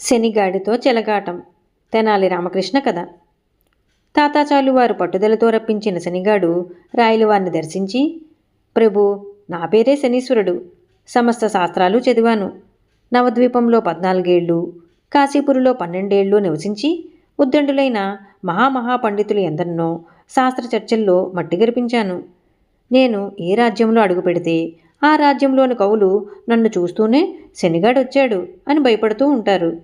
శనిగాడితో చెలగాటం. తెనాలి రామకృష్ణ కథ. తాతాచాలు వారు పట్టుదలతో రప్పించిన శనిగాడు రాయలవారిని దర్శించి ప్రభు నా పేరే శనీశ్వరుడు. సమస్త శాస్త్రాలు చదివాను. నవద్వీపంలో పద్నాలుగేళ్ళు కాశీపురిలో పన్నెండేళ్ళు నివసించి ఉద్దండులైన మహామహాపండితులు ఎందరినో శాస్త్ర చర్చల్లో మట్టి గరిపించాను. నేను ఏ రాజ్యంలో అడుగు పెడితే ఆ రాజ్యంలోని కవులు నన్ను చూస్తూనే శనిగాడొచ్చాడు అని భయపడుతూ ఉంటారు.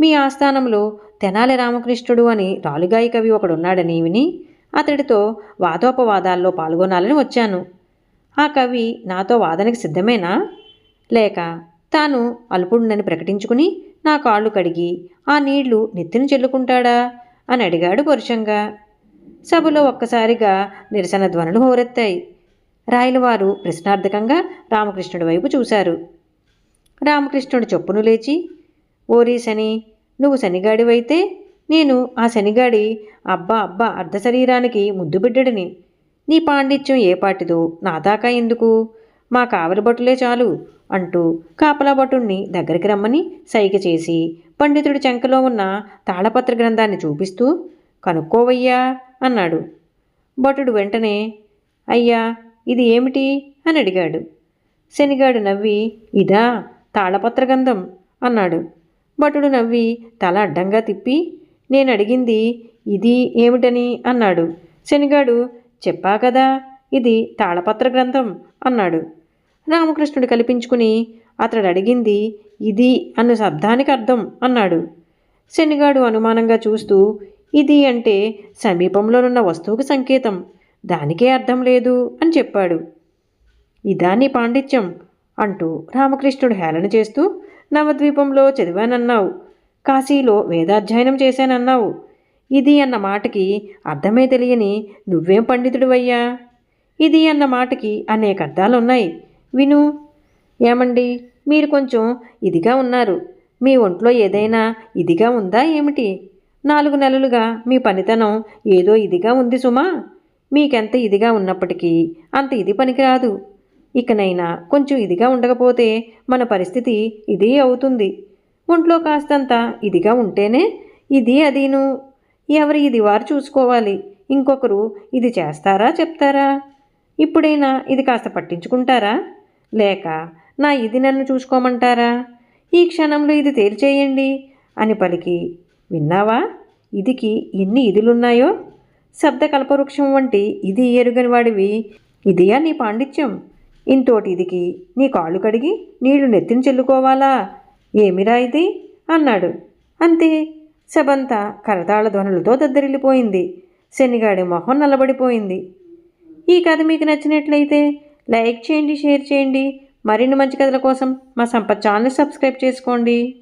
మీ ఆస్థానంలో తెనాలి రామకృష్ణుడు అని రాలుగాయి కవి ఒకడున్నాడని విని అతడితో వాదోపవాదాల్లో పాల్గొనాలని వచ్చాను. ఆ కవి నాతో వాదనకి సిద్ధమేనా? లేక తాను అల్పుడినని ప్రకటించుకుని నా కాళ్ళు కడిగి ఆ నీళ్ళు నెత్తిని చెల్లుకుంటాడా? అని అడిగాడు పరుషంగా సభలో ఒక్కసారిగా నిరసన ధ్వనులు హోరెత్తాయి. రాయలవారు ప్రశ్నార్థకంగా రామకృష్ణుడి వైపు చూశారు. రామకృష్ణుడు చొప్పును లేచి ఓరి శని నువ్వు శనిగాడివైతే నేను ఆ శనిగాడి అబ్బా అబ్బా అర్ధ శరీరానికి ముద్దుబిడ్డడిని నీ పాండిత్యం ఏ పాటిదో నా దాకా ఎందుకు? మా కావలి భటులే చాలు అంటూ కాపలా భటుణ్ణి దగ్గరికి రమ్మని సైగ చేసి పండితుడి చెంకలో ఉన్న తాళపత్ర గ్రంథాన్ని చూపిస్తూ కనుక్కోవయ్యా అన్నాడు. భటుడు వెంటనే అయ్యా ఇది ఏమిటి? అని అడిగాడు. శనిగాడు నవ్వి ఇదా తాళపత్రగంధం అన్నాడు. భటుడు నవ్వి తల అడ్డంగా తిప్పి నేను అడిగింది ఇది ఏమిటని అన్నాడు. శనిగాడు చెప్పా కదా ఇది తాళపత్ర గ్రంథం అన్నాడు. రామకృష్ణుడు కల్పించుకుని అతడు అడిగింది ఇది అన్న శబ్దానికి అర్థం అన్నాడు. శనిగాడు అనుమానంగా చూస్తూ ఇది అంటే సమీపంలోనున్న వస్తువుకు సంకేతం. దానికే అర్థం లేదు అని చెప్పాడు. ఇదాన్ని పాండిత్యం అంటూ రామకృష్ణుడు హేళన చేస్తూ నవద్వీపంలో చదివానన్నావు. కాశీలో వేదాధ్యయనం చేశానన్నావు. ఇది అన్న మాటకి అర్థమే తెలియని నువ్వేం పండితుడివయ్యా? ఇది అన్న మాటకి అనేక అర్థాలున్నాయి. విను. ఏమండి? మీరు కొంచెం ఇదిగా ఉన్నారు. మీ ఒంట్లో ఏదైనా ఇదిగా ఉందా ఏమిటి? నాలుగు నెలలుగా మీ పనితనం ఏదో ఇదిగా ఉంది సుమా? మీకెంత ఇదిగా ఉన్నప్పటికీ అంత ఇది పనికిరాదు. ఇకనైనా కొంచెం ఇదిగా ఉండకపోతే మన పరిస్థితి ఇదే అవుతుంది. ఒంట్లో కాస్తంత ఇదిగా ఉంటేనే ఇది అదీను. ఎవరి ఇది వారు చూసుకోవాలి. ఇంకొకరు ఇది చేస్తారా చెప్తారా? ఇప్పుడైనా ఇది కాస్త పట్టించుకుంటారా? లేక నా ఇది నన్ను చూసుకోమంటారా? ఈ క్షణంలో ఇది తేల్చేయండి అని పలికి విన్నావా? ఇదికి ఎన్ని ఇదులున్నాయో? శబ్ద కల్పవృక్షం వంటి ఇది ఎరుగని వాడివి ఇదియా నీ పాండిత్యం. ఇంతోటి ఇదికి నీ కాళ్ళు కడిగి నీళ్ళు నెత్తిని చెల్లుకోవాలా? ఏమిరా ఇది? అన్నాడు. అంతే. సబంతా కరతాళ ధ్వనులతో దద్దరిల్లిపోయింది. శనిగాడి మొహం నల్లబడిపోయింది. ఈ కథ మీకు నచ్చినట్లయితే లైక్ చేయండి షేర్ చేయండి. మరిన్ని మంచి కథల కోసం మా సంపత్ ఛానల్ సబ్స్క్రైబ్ చేసుకోండి.